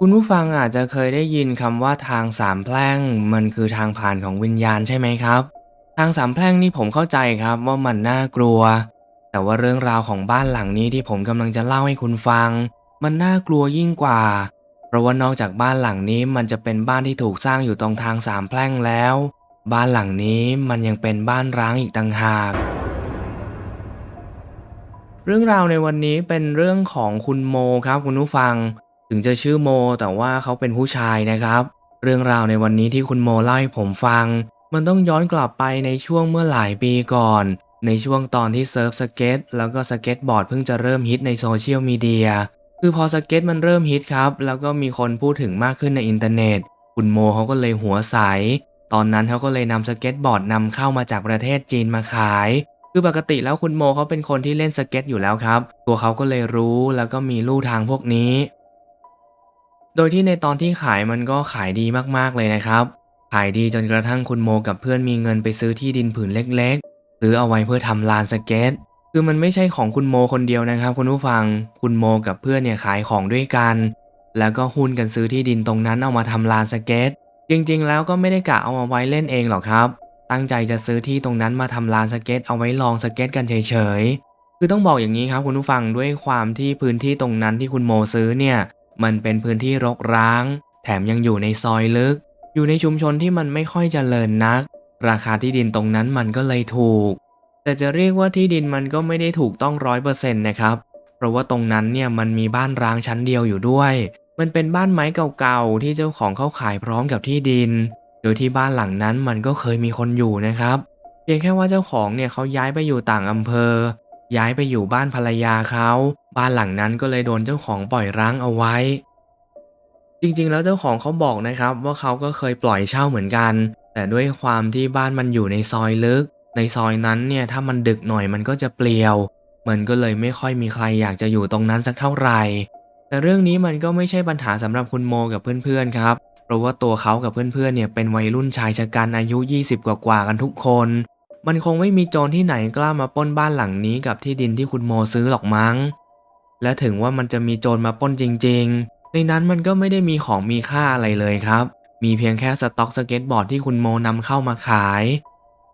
คุณผู้ฟังอาจจะเคยได้ยินคำว่าทางสามแพร่ง มันคือทางผ่านของวิญญาณใช่ไหมครับ ทางสามแพร่งนี่ผมเข้าใจครับว่ามันน่ากลัว แต่ว่าเรื่องราวของบ้านหลังนี้ที่ผมกำลังจะเล่าให้คุณฟัง มันน่ากลัวยิ่งกว่า เพราะว่านอกจากบ้านหลังนี้มันจะเป็นบ้านที่ถูกสร้างอยู่ตรงทางสามแพร่งแล้ว บ้านหลังนี้มันยังเป็นบ้านร้างอีกต่างหากเรื่องราวในวันนี้เป็นเรื่องของคุณโมครับคุณผู้ฟัง ถึงจะชื่อโม แต่ว่าเขาเป็นผู้ชายนะครับ เรื่องราวในวันนี้ที่คุณโมเล่าให้ผมฟัง มันต้องย้อนกลับไปในช่วงเมื่อหลายปีก่อน ในช่วงตอนที่เซิร์ฟสเก็ตแล้วก็สเก็ตบอร์ดเพิ่งจะเริ่มฮิตในโซเชียลมีเดียคือพอสเก็ตมันเริ่มฮิตครับ แล้วก็มีคนพูดถึงมากขึ้นในอินเทอร์เน็ต คุณโมเขาก็เลยหัวใส ตอนนั้นเขาก็เลยนำสเก็ตบอร์ดนำเข้ามาจากประเทศจีนมาขาย คือปกติแล้วคุณโมเขาเป็นคนที่เล่นสเก็ตอยู่แล้วครับ ตัวเขาก็เลยรู้แล้วก็มีลู่ทางพวกนี้ โดยที่ในตอนที่ขายมันก็ขายดีมากๆเลยนะครับ ขายดีจนกระทั่งคุณโมกับเพื่อนมีเงินไปซื้อที่ดินผืนเล็กๆ ซื้อเอาไว้เพื่อทำลานสเก็ต คือมันไม่ใช่ของคุณโมคนเดียวนะครับคุณผู้ฟัง คุณโมกับเพื่อนเนี่ยขายของด้วยกัน แล้วก็หุ้นกันซื้อที่ดินตรงนั้นเอามาทำลานสเก็ต จริงๆ แล้วก็ไม่ได้กะเอามาไว้เล่นเองหรอกครับ ตั้งใจจะซื้อที่ตรงนั้นมาทำลานสเก็ต เอาไว้ลองสเก็ตกันเฉยๆ คือต้องบอกอย่างนี้ครับคุณผู้ฟังด้วยความที่พื้นที่ตรงนั้นที่คุณโมซื้อเนี่ย มันเป็นพื้นที่รกร้าง แถมยังอยู่ในซอยลึก อยู่ในชุมชนที่มันไม่ค่อยเจริญนัก ราคาที่ดินตรงนั้นมันก็เลยถูก แต่จะเรียกว่าที่ดินมันก็ไม่ได้ถูกต้องร้อยเปอร์เซ็นต์นะครับ เพราะว่าตรงนั้นเนี่ยมันมีบ้านร้างชั้นเดียวอยู่ด้วย มันเป็นบ้านไม้เก่าๆที่เจ้าของเขาขายพร้อมกับที่ดิน โดยที่บ้านหลังนั้นมันก็เคยมีคนอยู่นะครับเพียงแค่ว่าเจ้าของเนี่ยเขาย้ายไปอยู่ต่างอำเภอ ย้ายไปอยู่บ้านภรรยาเขา บ้านหลังนั้นก็เลยโดนเจ้าของปล่อยร้างเอาไว้ จริงๆ แล้วเจ้าของเขาบอกนะครับว่าเขาก็เคยปล่อยเช่าเหมือนกัน แต่ด้วยความที่บ้านมันอยู่ในซอยลึก ในซอยนั้นเนี่ยถ้ามันดึกหน่อยมันก็จะเปลี่ยว มันก็เลยไม่ค่อยมีใครอยากจะอยู่ตรงนั้นสักเท่าไหร่ แต่เรื่องนี้มันก็ไม่ใช่ปัญหาสำหรับคุณโมกับเพื่อนๆครับ เพราะว่าตัวเขากับเพื่อนๆเนี่ยเป็นวัยรุ่นชายชะกันอายุ 20 กว่าๆกันทุกคนมันคงไม่มีโจรที่ไหนกล้ามาป้นบ้านหลังนี้กับที่ดินที่คุณโมซื้อหรอกมั้ง และถึงว่ามันจะมีโจรมาป้นจริง ๆ ในนั้นมันก็ไม่ได้มีของมีค่าอะไรเลยครับ มีเพียงแค่สต็อกสเก็ตบอร์ดที่คุณโมนำเข้ามาขาย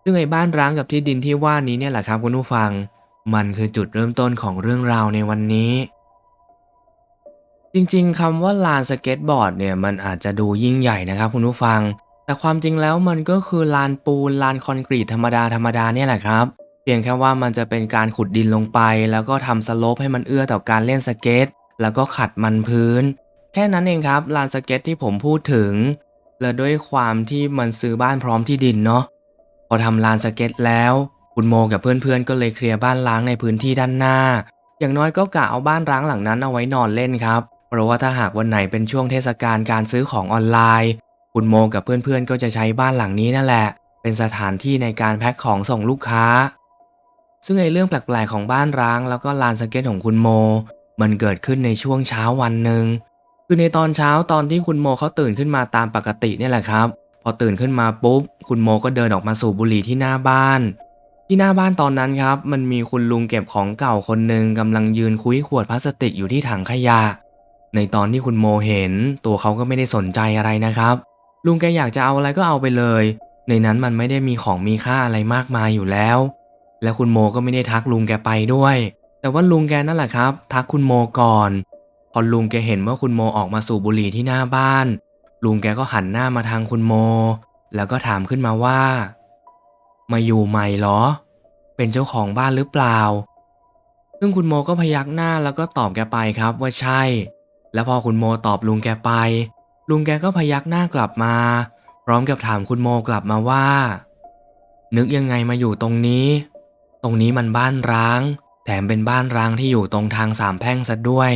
ซึ่งไอ้บ้านร้างกับที่ดินที่ว่านี้เนี่ยแหละครับคุณผู้ฟัง มันคือจุดเริ่มต้นของเรื่องราวในวันนี้จริงๆคำว่าลานสเก็ตบอร์ดเนี่ยมันอาจจะดูยิ่งใหญ่นะครับคุณผู้ฟัง แต่ความจริงแล้วมันก็คือลานปูนลานคอนกรีตธรรมดาธรรมดาเนี่ยแหละครับ เพียงแค่ว่ามันจะเป็นการขุดดินลงไป แล้วก็ทำสโลปให้มันเอื้อต่อการเล่นสเก็ต แล้วก็ขัดมันพื้น แค่นั้นเองครับลานสเก็ตที่ผมพูดถึง และด้วยความที่มันซื้อบ้านพร้อมที่ดินเนาะพอทำลานสเก็ตแล้วคุณโมกับเพื่อนๆ ก็เลยเคลียร์บ้านล้างในพื้นที่ด้านหน้า อย่างน้อยก็กะเอาบ้านร้างหลังนั้นเอาไว้นอนเล่นครับ เพราะว่าถ้าหากวันไหนเป็นช่วงเทศกาลการซื้อของออนไลน์ คุณโมกับเพื่อนๆ ก็จะใช้บ้านหลังนี้นั่นแหละ เป็นสถานที่ในการแพ็คของส่งลูกค้า ซึ่งไอ้เรื่องแปลกๆของบ้านร้าง แล้วก็ลานสเก็ตของคุณโม มันเกิดขึ้นในช่วงเช้าวันหนึ่งคือในตอนเช้าตอนที่คุณโมเขาตื่นขึ้นมาตามปกติเนี่ยแหละครับ พอตื่นขึ้นมาปุ๊บ คุณโมก็เดินออกมาสูบบุหรี่ที่หน้าบ้าน ที่หน้าบ้านตอนนั้นครับ มันมีคุณลุงเก็บของเก่าคนหนึ่งกำลังยืนคุยขวดพลาสติกอยู่ที่ถังขยะ ในตอนที่คุณโมเห็น ตัวเขาก็ไม่ได้สนใจอะไรนะครับ ลุงแกอยากจะเอาอะไรก็เอาไปเลย ในนั้นมันไม่ได้มีของมีค่าอะไรมากมายอยู่แล้ว และคุณโมก็ไม่ได้ทักลุงแกไปด้วย แต่ว่าลุงแกนั่นแหละครับ ทักคุณโมก่อน พอลุงแกเห็นว่าคุณโมออกมาสูบบุหรี่ที่หน้าบ้าน ลุงแกก็หันหน้ามาทางคุณโม แล้วก็ถามขึ้นมาว่า มาอยู่ใหม่เหรอ เป็นเจ้าของบ้านหรือเปล่า ซึ่งคุณโมก็พยักหน้าแล้วก็ตอบแกไปครับว่าใช่ แล้วพอคุณโมตอบลุงแกไป ลุงแกก็พยักหน้ากลับมา พร้อมกับถามคุณโมกลับมาว่า นึกยังไงมาอยู่ตรงนี้ ตรงนี้มันบ้านร้าง แถมเป็นบ้านร้างที่อยู่ตรงทางสามแพร่งซะด้วย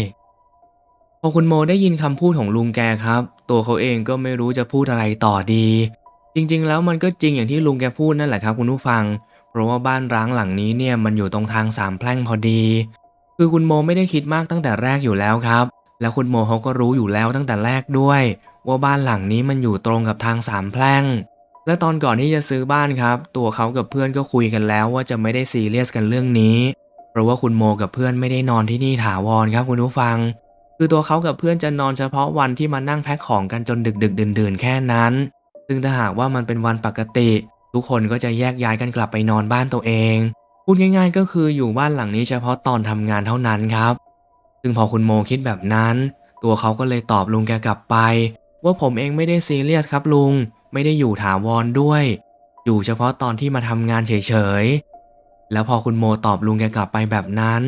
พอคุณโมได้ยินคำพูดของลุงแกครับ ตัวเขาเองก็ไม่รู้จะพูดอะไรต่อดี จริง ๆ แล้วมันก็จริงอย่างที่ลุงแกพูดนั่นแหละครับคุณผู้ฟัง เพราะว่าบ้านร้างหลังนี้เนี่ยมันอยู่ตรงทางสามแพร่งพอดี คือคุณโมไม่ได้คิดมากตั้งแต่แรกอยู่แล้วครับ แล้วคุณโมเขาก็รู้อยู่แล้วตั้งแต่แรกด้วย ว่าบ้านหลังนี้มันอยู่ตรงกับทางสามแพร่ง และตอนก่อนที่จะซื้อบ้านครับ ตัวเขากับเพื่อนก็คุยกันแล้ว ว่าจะไม่ได้ซีเรียสกันเรื่องนี้ เพราะว่าคุณโมกับเพื่อนไม่ได้นอนที่นี่ถาวรครับคุณผู้ฟัง คือตัวเขากับเพื่อนจะนอนเฉพาะวันที่มานั่งแพ็คของกันจนดึกดึกดื่นดื่นๆแค่นั้น ซึ่งถ้าหากว่ามันเป็นวันปกติ ทุกคนก็จะแยกย้ายกันกลับไปนอนบ้านตัวเอง พูดง่ายๆ ก็คืออยู่บ้านหลังนี้เฉพาะตอนทำงานเท่านั้นครับ ซึ่งพอคุณโมคิดแบบนั้น ตัวเขาก็เลยตอบลุงแกกลับไป ว่าผมเองไม่ได้ซีเรียสครับลุง ไม่ได้อยู่ถาวรด้วย อยู่เฉพาะตอนที่มาทำงานเฉยๆ แล้วพอคุณโมตอบลุงแกกลับไปแบบนั้น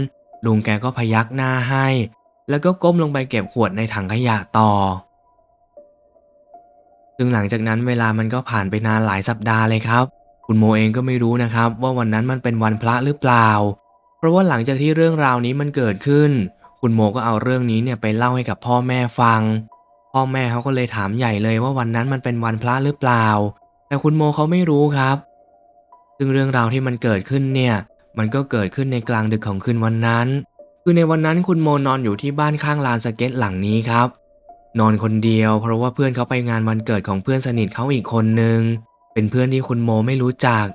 ลุงแกก็พยักหน้าให้ แล้วก็ก้มลงไปเก็บขวดในถังขยะต่อ ซึ่งหลังจากนั้นเวลามันก็ผ่านไปนานหลายสัปดาห์เลยครับ คุณโมเองก็ไม่รู้นะครับ ว่าวันนั้นมันเป็นวันพระหรือเปล่า เพราะว่าหลังจากที่เรื่องราวนี้มันเกิดขึ้น คุณโมก็เอาเรื่องนี้เนี่ยไปเล่าให้กับพ่อแม่ฟัง พ่อแม่เขาก็เลยถามใหญ่เลยว่าวันนั้นมันเป็นวันพระหรือเปล่า แต่คุณโมเขาไม่รู้ครับ ซึ่งเรื่องราวที่มันเกิดขึ้นเนี่ย มันก็เกิดขึ้นในกลางดึกของคืนวันนั้น คือในวันนั้นคุณโมนอนอยู่ที่บ้านข้างลานสเก็ตหลังนี้ครับ นอนคนเดียวเพราะว่าเพื่อนเขาไปงานวันเกิดของเพื่อนสนิทเขาอีกคนนึง เป็นเพื่อนที่คุณโมไม่รู้จัก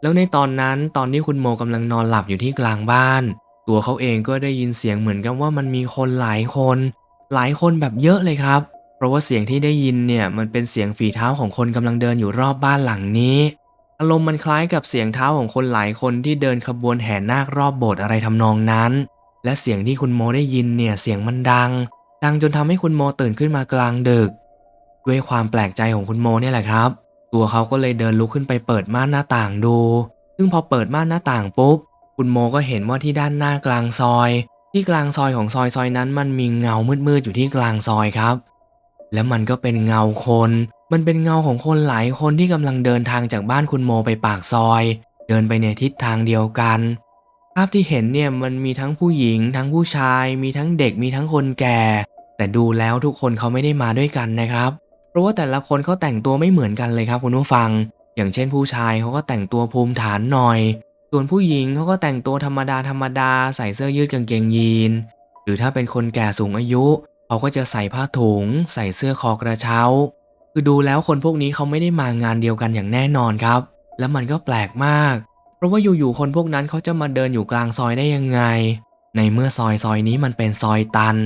แล้วในตอนนั้นตอนที่คุณโมกำลังนอนหลับอยู่ที่กลางบ้าน ตัวเขาเองก็ได้ยินเสียงเหมือนกับว่ามันมีคนหลายคน หลายคนแบบเยอะเลยครับ เพราะว่าเสียงที่ได้ยินเนี่ยมันเป็นเสียงฝีเท้าของคนกำลังเดินอยู่รอบบ้านหลังนี้อารมณ์มันคล้ายกับเสียงเท้าของคนหลายคนที่เดินขบวนแห่นาครอบโบสถ์อะไรทำนองนั้น และเสียงที่คุณโมได้ยินเนี่ยเสียงมันดัง ดังจนทำให้คุณโมตื่นขึ้นมากลางดึก ด้วยความแปลกใจของคุณโมเนี่ยแหละครับ ตัวเขาก็เลยเดินลุกขึ้นไปเปิดม่านหน้าต่างดู ซึ่งพอเปิดม่านหน้าต่างปุ๊บ คุณโมก็เห็นว่าที่ด้านหน้ากลางซอย ที่กลางซอยของซอยซอยนั้นมันมีเงามืดๆอยู่ที่กลางซอยครับ แล้วมันก็เป็นเงาคน มันเป็นเงาของคนหลายคนที่กำลังเดินทางจากบ้านคุณโมไปปากซอย เดินไปในทิศทางเดียวกัน ภาพที่เห็นเนี่ยมันมีทั้งผู้หญิง ทั้งผู้ชาย มีทั้งเด็กมีทั้งคนแก่ แต่ดูแล้วทุกคนเขาไม่ได้มาด้วยกันนะครับ เพราะว่าแต่ละคนเขาแต่งตัวไม่เหมือนกันเลยครับคุณผู้ฟัง อย่างเช่นผู้ชายเขาก็แต่งตัวภูมิฐานหน่อย ส่วนผู้หญิงเขาก็แต่งตัวธรรมดาธรรมดาใส่เสื้อยืดกางเกงยีน หรือถ้าเป็นคนแก่สูงอายุ เขาก็จะใส่ผ้าถุง ใส่เสื้อคอกระเช้า คือดูแล้วคนพวกนี้เขาไม่ได้มางานเดียวกันอย่างแน่นอนครับ แล้วมันก็แปลกมาก เพราะว่าอยู่ๆคนพวกนั้นเขาจะมาเดินอยู่กลางซอยได้ยังไง ในเมื่อซอยซอยนี้มันเป็นซอยตัน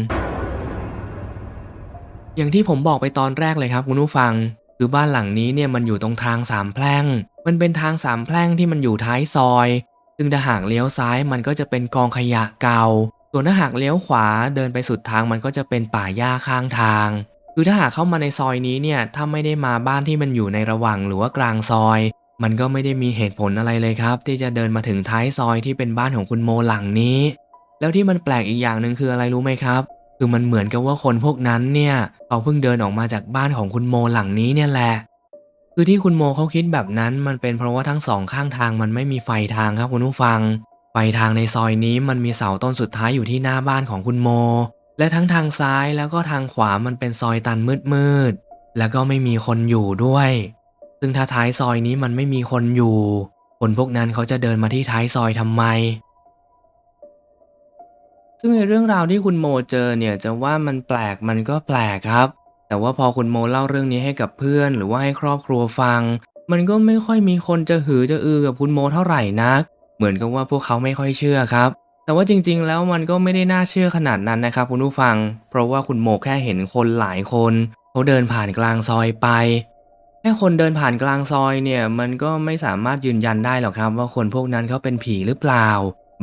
อย่างที่ผมบอกไปตอนแรกเลยครับคุณผู้ฟัง คือบ้านหลังนี้เนี่ยมันอยู่ตรงทางสามแพร่ง มันเป็นทางสามแพร่งที่มันอยู่ท้ายซอย ซึ่งถ้าหากเลี้ยวซ้ายมันก็จะเป็นกองขยะเก่า ส่วนถ้าหากเลี้ยวขวาเดินไปสุดทางมันก็จะเป็นป่าหญ้าข้างทาง คือถ้าหากเข้ามาในซอยนี้เนี่ยถ้าไม่ได้มาบ้านที่มันอยู่ในระหว่างหรือว่ากลางซอย มันก็ไม่ได้มีเหตุผลอะไรเลยครับ ที่จะเดินมาถึงท้ายซอยที่เป็นบ้านของคุณโมหลังนี้ แล้วที่มันแปลกอีกอย่างหนึ่งคืออะไรรู้ไหมครับ คือมันเหมือนกับว่าคนพวกนั้นเนี่ยเขาเพิ่งเดินออกมาจากบ้านของคุณโมหลังนี้เนี่ยแหละคือที่คุณโมเขาคิดแบบนั้นมันเป็นเพราะว่าทั้งสองข้างทางมันไม่มีไฟทางครับคุณผู้ฟัง ไฟทางในซอยนี้มันมีเสาต้นสุดท้ายอยู่ที่หน้าบ้านของคุณโม และทั้งทางซ้ายแล้วก็ทางขวามันเป็นซอยตันมืดๆ แล้วก็ไม่มีคนอยู่ด้วย ซึ่งถ้าท้ายซอยนี้มันไม่มีคนอยู่ คนพวกนั้นเขาจะเดินมาที่ท้ายซอยทำไม ซึ่งในเรื่องราวที่คุณโมเจอเนี่ยจะว่ามันแปลกมันก็แปลกครับ แต่ว่าพอคุณโมเล่าเรื่องนี้ให้กับเพื่อน หรือว่าให้ครอบครัวฟัง มันก็ไม่ค่อยมีคนจะหือจะอือกับคุณโมเท่าไหร่นัก เหมือนกับว่าพวกเขาไม่ค่อยเชื่อครับ แต่ว่าจริงๆ แล้วมันก็ไม่ได้น่าเชื่อขนาดนั้นนะครับคุณผู้ฟัง เพราะว่าคุณโมแค่เห็นคนหลายคนเขาเดินผ่านกลางซอยไป แค่คนเดินผ่านกลางซอยเนี่ยมันก็ไม่สามารถยืนยันได้หรอกครับ ว่าคนพวกนั้นเขาเป็นผีหรือเปล่า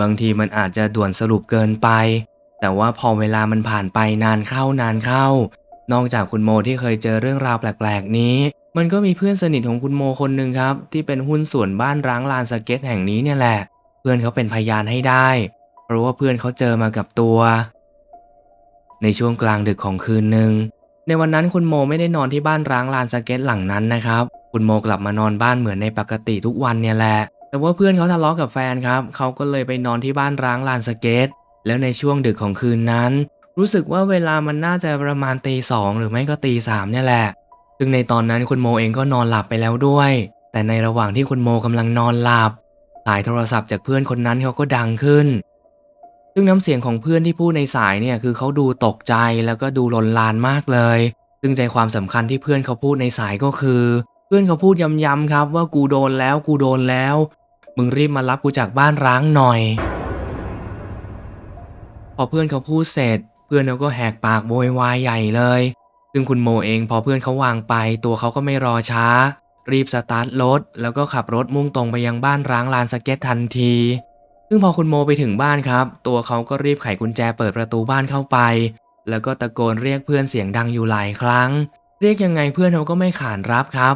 บางทีมันอาจจะด่วนสรุปเกินไป แต่ว่าพอเวลามันผ่านไปนานเข้านานเข้า นอกจากคุณโมที่เคยเจอเรื่องราวแปลกๆนี้ มันก็มีเพื่อนสนิทของคุณโมคนหนึ่งครับ ที่เป็นหุ้นส่วนบ้านร้างลานสเก็ตแห่งนี้เนี่ยแหละ เพื่อนเขาเป็นพยานให้ได้ เพราะว่าเพื่อนเขาเจอมากับตัว ในช่วงกลางดึกของคืนหนึ่งในวันนั้นคุณโมไม่ได้นอนที่บ้านร้างลานสเก็ตหลังนั้นนะครับ คุณโมกลับมานอนบ้านเหมือนในปกติทุกวันเนี่ยแหละ แต่ว่าเพื่อนเขาทะเลาะกับแฟนครับ เขาก็เลยไปนอนที่บ้านร้างลานสเก็ต แล้วในช่วงดึกของคืนนั้น รู้สึกว่าเวลามันน่าจะประมาณตีสองหรือไม่ก็ตีสามเนี่ยแหละ ซึ่งในตอนนั้นคุณโมเองก็นอนหลับไปแล้วด้วย แต่ในระหว่างที่คุณโมกำลังนอนหลับ สายโทรศัพท์จากเพื่อนคนนั้นเขาก็ดังขึ้น ซึ่งน้ำเสียงของเพื่อนที่พูดในสายเนี่ยคือเขาดูตกใจแล้วก็ดูลนลานมากเลย ซึ่งใจความสำคัญที่เพื่อนเขาพูดในสายก็คือ เพื่อนเขาพูดย้ำๆครับว่ากูโดนแล้วกูโดนแล้ว มึงรีบมารับกูจากบ้านร้างหน่อย พอเพื่อนเขาพูดเสร็จ เพื่อนเขาก็แหกปากโวยวายใหญ่เลย ซึ่งคุณโมเองพอเพื่อนเขาวางไป ตัวเขาก็ไม่รอช้า รีบสตาร์ทรถแล้วก็ขับรถมุ่งตรงไปยังบ้านร้างลานสเก็ตทันที ซึ่งพอคุณโมไปถึงบ้านครับ ตัวเขาก็รีบไขกุญแจเปิดประตูบ้านเข้าไป แล้วก็ตะโกนเรียกเพื่อนเสียงดังอยู่หลายครั้ง เรียกยังไงเพื่อนเขาก็ไม่ขานรับครับ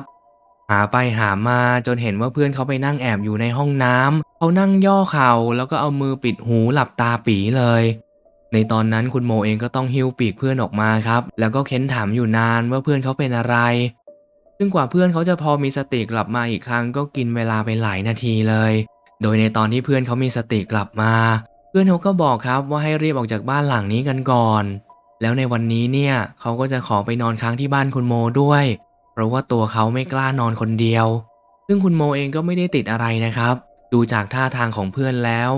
หาไปหามาจนเห็นว่าเพื่อนเขาไปนั่งแอบอยู่ในห้องน้ำเขานั่งย่อเข่าแล้วก็เอามือปิดหูหลับตาปีเลย ในตอนนั้นคุณโมเองก็ต้องหิ้วปีกเพื่อนออกมาครับ แล้วก็เค้นถามอยู่นานว่าเพื่อนเขาเป็นอะไร ซึ่งกว่าเพื่อนเขาจะพอมีสติกลับมาอีกครั้ง ก็กินเวลาไปหลายนาทีเลย โดยในตอนที่เพื่อนเขามีสติกลับมา เพื่อนเขาก็บอกครับว่าให้รีบออกจากบ้านหลังนี้กันก่อน แล้วในวันนี้เนี่ยเขาก็จะขอไปนอนค้างที่บ้านคุณโมด้วย เพราะว่าตัวเขาไม่กล้านอนคนเดียว ซึ่งคุณโมเองก็ไม่ได้ติดอะไรนะครับ ดูจากท่าทางของเพื่อนแล้ว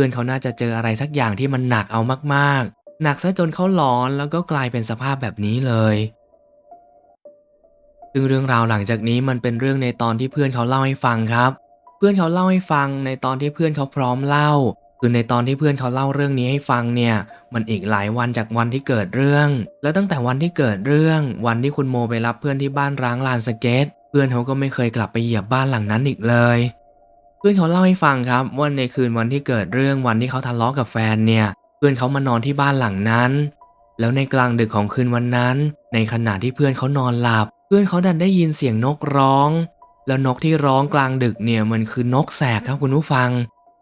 พื่อนเขาน่าจะเจออะไรสักอย่างที่มันหนักเอามากๆ หนักซะจนเขาหลอนแล้วก็กลายเป็นสภาพแบบนี้เลยซึ่งเรื่องราวหลังจากนี้มันเป็นเรื่องในตอนที่เพื่อนเขาเล่าให้ฟังครับ เพื่อนเขาเล่าให้ฟังในตอนที่เพื่อนเขาพร้อมเล่า คือในตอนที่เพื่อนเขาเล่าเรื่องนี้ให้ฟังเนี่ย มันอีกหลายวันจากวันที่เกิดเรื่อง แล้วตั้งแต่วันที่เกิดเรื่อง วันที่คุณโมไปรับเพื่อนที่บ้านร้างลานสเก็ต เพื่อนเขาก็ไม่เคยกลับไปเหยียบบ้านหลังนั้นอีกเลย เพื่อนเขาเล่าให้ฟังครับว่าในคืนวันที่เกิดเรื่องวันที่เขาทะเลาะกับแฟนเนี่ย เพื่อนเขามานอนที่บ้านหลังนั้น แล้วในกลางดึกของคืนวันนั้น ในขณะที่เพื่อนเขานอนหลับ เพื่อนเขาดันได้ยินเสียงนกร้อง แล้วนกที่ร้องกลางดึกเนี่ยมันคือนกแสกครับคุณผู้ฟัง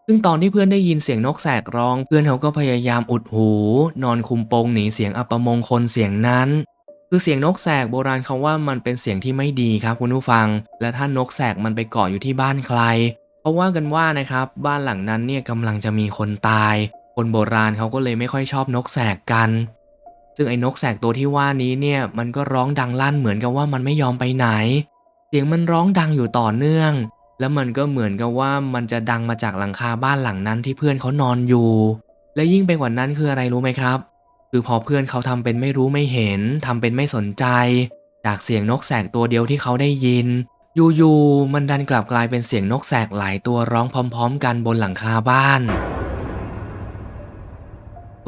ซึ่งตอนที่เพื่อนได้ยินเสียงนกแสกร้อง เพื่อนเขาก็พยายามอุดหู นอนคุมโปงหนีเสียงอัปมงคลเสียงนั้นคือเสียงนกแสกโบราณเขาว่ามันเป็นเสียงที่ไม่ดีครับคุณผู้ฟัง และถ้านกแสกมันไปเกาะอยู่ที่บ้านใคร เพราะว่ากันว่านะครับบ้านหลังนั้นเนี่ยกำลังจะมีคนตาย คนโบราณเขาก็เลยไม่ค่อยชอบนกแสกกัน ซึ่งไอ้นกแสกตัวที่ว่านี้เนี่ยมันก็ร้องดังลั่นเหมือนกับว่ามันไม่ยอมไปไหน เสียงมันร้องดังอยู่ต่อเนื่อง แล้วมันก็เหมือนกับว่ามันจะดังมาจากหลังคาบ้านหลังนั้นที่เพื่อนเขานอนอยู่ และยิ่งไปกว่านั้นคืออะไรรู้ไหมครับ คือพอเพื่อนเขาทำเป็นไม่รู้ไม่เห็นทำเป็นไม่สนใจ จากเสียงนกแสกตัวเดียวที่เขาได้ยิน อยู่ๆมันดันกลับกลายเป็นเสียงนกแสกหลายตัวร้องพร้อม ๆ กันบนหลังคาบ้าน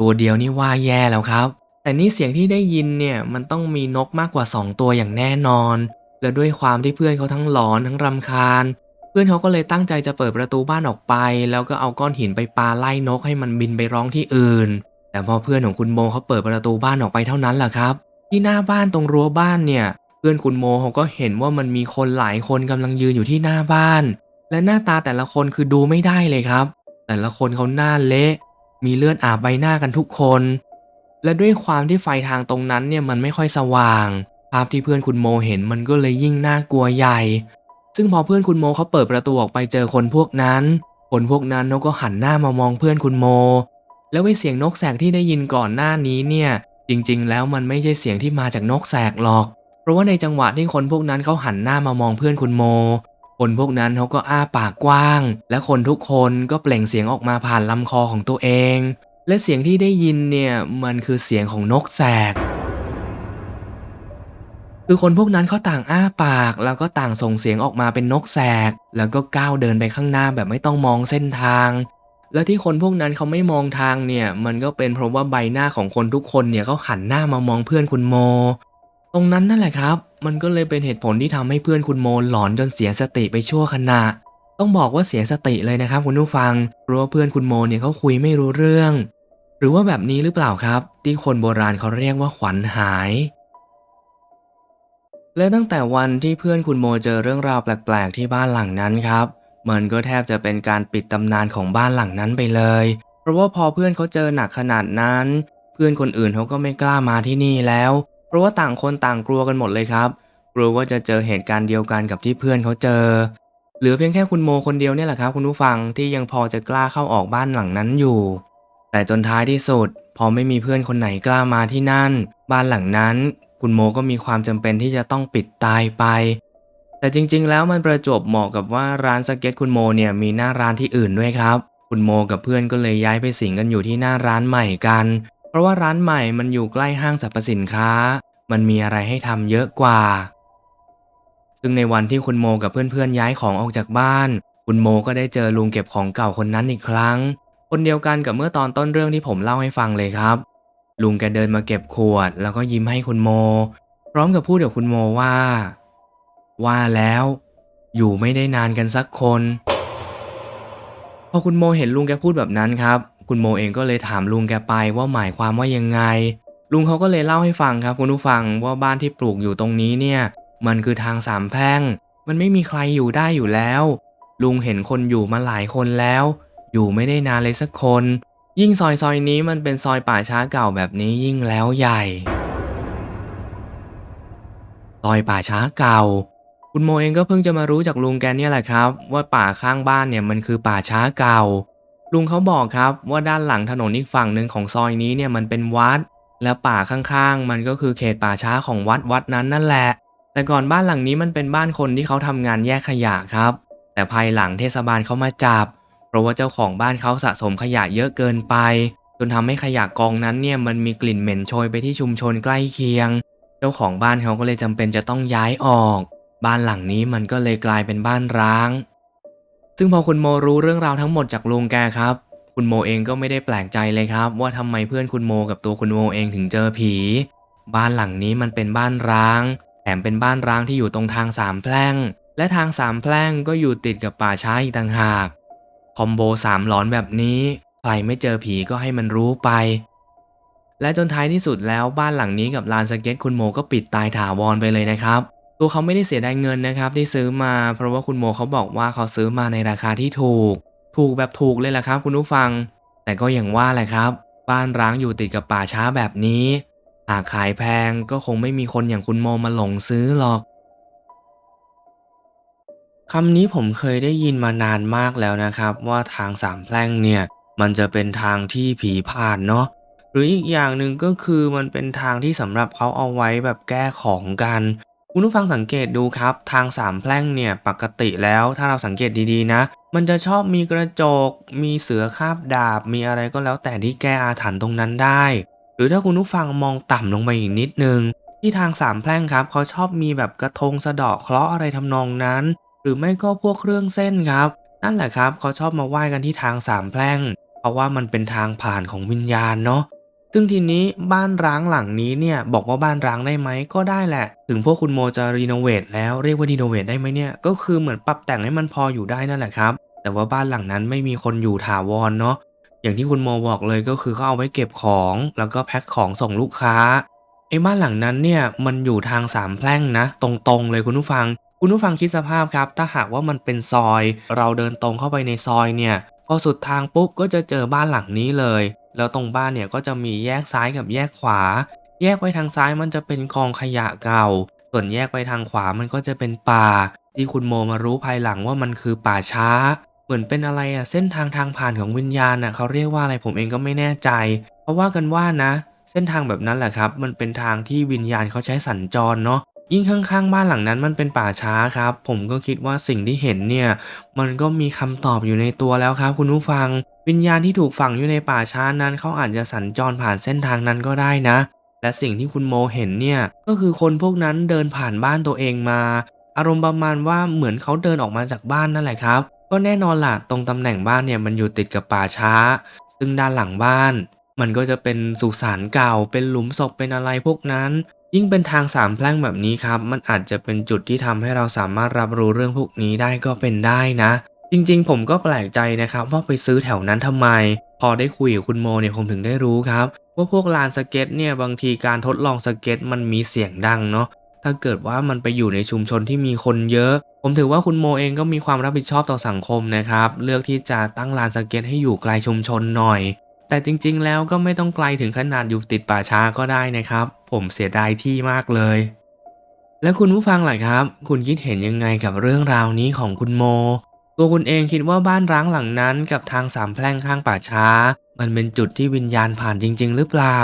ตัวเดียวนี่ว่าแย่แล้วครับ แต่นี่เสียงที่ได้ยินเนี่ยมันต้องมีนกมากกว่า 2 ตัวอย่างแน่นอน และด้วยความที่เพื่อนเขาทั้งหลอนทั้งรำคาญ เพื่อนเขาก็เลยตั้งใจจะเปิดประตูบ้านออกไป แล้วก็เอาก้อนหินไปปาไล่นกให้มันบินไปร้องที่อื่น แต่พอเพื่อนของคุณโมเขาเปิดประตูบ้านออกไปเท่านั้นแหละครับ ที่หน้าบ้านตรงรั้วบ้านเนี่ย เพื่อนคุณโมเขาก็เห็นว่ามันมีคนหลายคนกำลังยืนอยู่ที่หน้าบ้าน และหน้าตาแต่ละคนคือดูไม่ได้เลยครับ แต่ละคนเขาหน้าเละ มีเลือดอาบใบหน้ากันทุกคน และด้วยความที่ไฟทางตรงนั้นเนี่ยมันไม่ค่อยสว่าง ภาพที่เพื่อนคุณโมเห็นมันก็เลยยิ่งน่ากลัวใหญ่ ซึ่งพอเพื่อนคุณโมเขาเปิดประตูออกไปเจอคนพวกนั้น คนพวกนั้นเขาก็หันหน้ามามองเพื่อนคุณโม แล้วไอ้เสียงนกแสกที่ได้ยินก่อนหน้านี้เนี่ยจริงๆ แล้วมันไม่ใช่เสียงที่มาจากนกแสกหรอก เพราะว่าในจังหวะที่คนพวกนั้นเขาหันหน้ามามองเพื่อนคุณโม คนพวกนั้นเขาก็อ้าปากกว้าง และคนทุกคนก็เปล่งเสียงออกมาผ่านลำคอของตัวเอง และเสียงที่ได้ยินเนี่ยมันคือเสียงของนกแสกคือคนพวกนั้นเขาต่างอ้าปาก แล้วก็ต่างส่งเสียงออกมาเป็นนกแสก แล้วก็ก้าวเดินไปข้างหน้าแบบไม่ต้องมองเส้นทาง และที่คนพวกนั้นเขาไม่มองทางเนี่ย มันก็เป็นเพราะว่าใบหน้าของคนทุกคนเนี่ยเขาหันหน้ามามองเพื่อนคุณโม ตรงนั้นนั่นแหละครับ มันก็เลยเป็นเหตุผลที่ทำให้เพื่อนคุณโมหลอนจนเสียสติไปชั่วขณะ ต้องบอกว่าเสียสติเลยนะครับคุณผู้ฟัง เพราะว่าเพื่อนคุณโมเนี่ยเขาคุยไม่รู้เรื่อง หรือว่าแบบนี้หรือเปล่าครับ ที่คนโบราณเขาเรียกว่าขวัญหาย และตั้งแต่วันที่เพื่อนคุณโมเจอเรื่องราวแปลกๆ ที่บ้านหลังนั้นครับ มันก็แทบจะเป็นการปิดตำนานของบ้านหลังนั้นไปเลย เพราะว่าพอเพื่อนเขาเจอหนักขนาดนั้น เพื่อนคนอื่นเขาก็ไม่กล้ามาที่นี่แล้ว เพราะว่าต่างคนต่างกลัวกันหมดเลยครับ กลัวว่าจะเจอเหตุการณ์เดียวกันกับที่เพื่อนเขาเจอ เหลือเพียงแค่คุณโมคนเดียวเนี่ยแหละครับคุณผู้ฟังที่ยังพอจะกล้าเข้าออกบ้านหลังนั้นอยู่ แต่จนท้ายที่สุด พอไม่มีเพื่อนคนไหนกล้ามาที่นั่น บ้านหลังนั้น คุณโมก็มีความจำเป็นที่จะต้องปิดตายไป แต่จริง ๆ แล้วมันประจวบเหมาะกับว่าร้านสเก็ตคุณโมเนี่ยมีหน้าร้านที่อื่นด้วยครับ คุณโมกับเพื่อนก็เลยย้ายไปสิงกันอยู่ที่หน้าร้านใหม่กัน เพราะว่าร้านใหม่มันอยู่ใกล้ห้างสรรพสินค้า มันมีอะไรให้ทำเยอะกว่า ซึ่งในวันที่คุณโมกับเพื่อนๆย้ายของออกจากบ้าน คุณโมก็ได้เจอลุงเก็บของเก่าคนนั้นอีกครั้ง คนเดียวกันกับเมื่อตอนต้นเรื่องที่ผมเล่าให้ฟังเลยครับ ลุงแกเดินมาเก็บขวด แล้วก็ยิ้มให้คุณโม พร้อมกับพูดกับคุณโมว่า ว่าแล้ว อยู่ไม่ได้นานกันสักคน พอคุณโมเห็นลุงแกพูดแบบนั้นครับ คุณโมเองก็เลยถามลุงแกไปว่าหมายความว่ายังไง ลุงเขาก็เลยเล่าให้ฟังครับคุณผู้ฟังว่าบ้านที่ปลูกอยู่ตรงนี้เนี่ยมันคือทางสามแพร่ง มันไม่มีใครอยู่ได้อยู่แล้ว ลุงเห็นคนอยู่มาหลายคนแล้ว อยู่ไม่ได้นานเลยสักคน ยิ่งซอยซอยนี้มันเป็นซอยป่าช้าเก่าแบบนี้ยิ่งแล้วใหญ่ซอยป่าช้าเก่า คุณโมเองก็เพิ่งจะมารู้จากลุงแกเนี่ยแหละครับ ว่าป่าข้างบ้านเนี่ยมันคือป่าช้าเก่า ลุงเขาบอกครับว่าด้านหลังถนนอีกฝั่งหนึ่งของซอยนี้เนี่ยมันเป็นวัด และป่าข้างๆ มันก็คือเขตป่าช้าของวัดวัดนั้นนั่นแหละ แต่ก่อนบ้านหลังนี้มันเป็นบ้านคนที่เขาทำงานแยกขยะครับ แต่ภายหลังเทศบาลเขามาจับ เพราะว่าเจ้าของบ้านเขาสะสมขยะเยอะเกินไป จนทำให้ขยะกองนั้นเนี่ยมันมีกลิ่นเหม็นโชยไปที่ชุมชนใกล้เคียง เจ้าของบ้านเขาก็เลยจำเป็นจะต้องย้ายออก บ้านหลังนี้มันก็เลยกลายเป็นบ้านร้าง ซึ่งพอคุณโมรู้เรื่องราวทั้งหมดจากลุงแกครับ คุณโมเองก็ไม่ได้แปลกใจเลยครับ ว่าทำไมเพื่อนคุณโมกับตัวคุณโมเองถึงเจอผี บ้านหลังนี้มันเป็นบ้านร้าง แถมเป็นบ้านร้างที่อยู่ตรงทางสามแพร่ง และทางสามแพร่งก็อยู่ติดกับป่าช้าอีกต่างหาก คอมโบสามหลอนแบบนี้ใครไม่เจอผีก็ให้มันรู้ไป และจนท้ายที่สุดแล้วบ้านหลังนี้กับลานสเก็ตคุณโมก็ปิดตายถาวรไปเลยนะครับ ตัวเขาไม่ได้เสียดายเงินนะครับที่ซื้อมา เพราะว่าคุณโมเขาบอกว่าเขาซื้อมาในราคาที่ถูก ถูกแบบถูกเลยแหละครับ คุณผู้ฟัง แต่ก็อย่างว่าแหละครับ บ้านร้างอยู่ติดกับป่าช้าแบบนี้ หากขายแพงก็คงไม่มีคนอย่างคุณโมมาหลงซื้อหรอกคำนี้ผมเคยได้ยินมานานมากแล้วนะครับ ว่าทางสามแพร่งเนี่ยมันจะเป็นทางที่ผีผ่านเนาะหรืออีกอย่างหนึ่งก็คือมันเป็นทางที่สำหรับเขาเอาไว้แบบแก้ของกัน คุณผู้ฟังสังเกตดูครับ ทางสามแพร่งเนี่ยปกติแล้วถ้าเราสังเกตดีๆนะ มันจะชอบมีกระจก มีเสือคาบดาบ มีอะไรก็แล้วแต่ที่แก้อาถรรพ์ตรงนั้นได้ หรือถ้าคุณผู้ฟังมองต่ำลงไปอีกนิดนึง ที่ทางสามแพร่งครับเขาชอบมีแบบกระทงสะเดาะเคราะห์อะไรทำนองนั้น หรือไม่ก็พวกเครื่องเส้นครับ นั่นแหละครับเขาชอบมาไหว้กันที่ทางสามแพร่ง เพราะว่ามันเป็นทางผ่านของวิญญาณเนาะ ซึ่งทีนี้บ้านร้างหลังนี้เนี่ยบอกว่าบ้านร้างได้ไหมก็ได้แหละ ถึงพวกคุณโมจะรีโนเวทแล้วเรียกว่ารีโนเวทได้ไหมเนี่ยก็คือเหมือนปรับแต่งให้มันพออยู่ได้นั่นแหละครับ แต่ว่าบ้านหลังนั้นไม่มีคนอยู่ถาวรเนาะอย่างที่คุณโมบอกเลยก็คือเขาเอาไว้เก็บของแล้วก็แพ็คของส่งลูกค้าไอ้บ้านหลังนั้นเนี่ยมันอยู่ทางสามแพร่งนะ ตรงๆเลยคุณผู้ฟัง คุณผู้ฟังคิดสภาพครับ ถ้าหากว่ามันเป็นซอย เราเดินตรงเข้าไปในซอยเนี่ยพอสุดทางปุ๊บก็จะเจอบ้านหลังนี้เลย แล้วตรงบ้านเนี่ยก็จะมีแยกซ้ายกับแยกขวา แยกไปทางซ้ายมันจะเป็นกองขยะเก่า ส่วนแยกไปทางขวามันก็จะเป็นป่า ที่คุณโมมารู้ภายหลังว่ามันคือป่าช้า เหมือนเป็นอะไรอะเส้นทางทางผ่านของวิญญาณอะเขาเรียกว่าอะไรผมเองก็ไม่แน่ใจ เพราะว่ากันว่านะ เส้นทางแบบนั้นแหละครับ มันเป็นทางที่วิญญาณเขาใช้สัญจรเนาะ ยิ่งข้างๆ บ้านหลังนั้นมันเป็นป่าช้าครับ ผมก็คิดว่าสิ่งที่เห็นเนี่ย มันก็มีคำตอบอยู่ในตัวแล้วครับ คุณผู้ฟัง วิญญาณที่ถูกฝังอยู่ในป่าช้านั้นเขาอาจจะสัญจรผ่านเส้นทางนั้นก็ได้นะ และสิ่งที่คุณโมเห็นเนี่ยก็คือคนพวกนั้นเดินผ่านบ้านตัวเองมา อารมณ์ประมาณว่าเหมือนเขาเดินออกมาจากบ้านนั่นแหละครับ ก็แน่นอนล่ะตรงตำแหน่งบ้านเนี่ยมันอยู่ติดกับป่าช้า ซึ่งด้านหลังบ้านมันก็จะเป็นสุสานเก่า เป็นหลุมศพ เป็นอะไรพวกนั้น ยิ่งเป็นทางสามแพร่งแบบนี้ครับ มันอาจจะเป็นจุดที่ทำให้เราสามารถรับรู้เรื่องพวกนี้ได้ก็เป็นได้นะ จริงๆ ผมก็แปลกใจนะครับ ว่าไปซื้อแถวนั้นทำไม พอได้คุยกับคุณโมเนี่ยผมถึงได้รู้ครับ ว่าพวกลานสเก็ตเนี่ยบางทีการทดลองสเก็ต มันมีเสียงดังเนาะถ้าเกิดว่ามันไปอยู่ในชุมชนที่มีคนเยอะ ผมถือว่าคุณโมเองก็มีความรับผิดชอบต่อสังคมนะครับ เลือกที่จะตั้งลานสเก็ตให้อยู่ไกลชุมชนหน่อย แต่จริงๆ แล้วก็ไม่ต้องไกลถึงขนาดอยู่ติดป่าช้าก็ได้นะครับ ผมเสียดายที่มากเลย แล้วคุณผู้ฟังล่ะครับ คุณคิดเห็นยังไงกับเรื่องราวนี้ของคุณโม ตัวคุณเองคิดว่าบ้านร้างหลังนั้นกับทางสามแพร่งข้างป่าช้า มันเป็นจุดที่วิญญาณผ่านจริง ๆ หรือเปล่า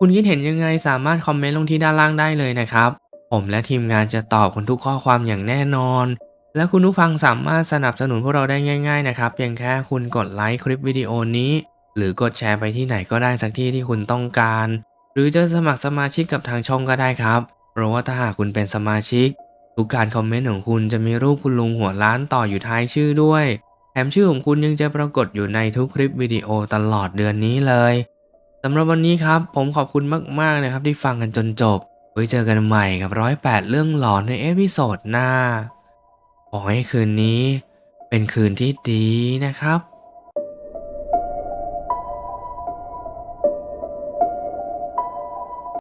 คุณคิดเห็นยังไงสามารถคอมเมนต์ลงที่ด้านล่างได้เลยนะครับ ผมและทีมงานจะตอบคุณทุกข้อความอย่างแน่นอนและคุณผู้ฟังสามารถสนับสนุนพวกเราได้ง่าย ๆ นะครับ เพียงแค่คุณกดไลค์คลิปวิดีโอนี้ หรือกดแชร์ไปที่ไหนก็ได้สักที่ที่คุณต้องการ หรือจะสมัครสมาชิกกับทางช่องก็ได้ครับเพราะว่าถ้าหากคุณเป็นสมาชิก ทุกการคอมเมนต์ของคุณจะมีรูปคุณลุงหัวล้านต่ออยู่ท้ายชื่อด้วย แถมชื่อของคุณยังจะปรากฏอยู่ในทุกคลิปวิดีโอตลอดเดือนนี้เลยสำหรับวันนี้ครับ ผมขอบคุณมากๆนะครับที่ฟังกันจนจบ ไว้เจอกันใหม่กับร้อยแปดเรื่องหลอนในเอพิโซดหน้า ขอให้คืนนี้ เป็นคืนที่ดีนะครับ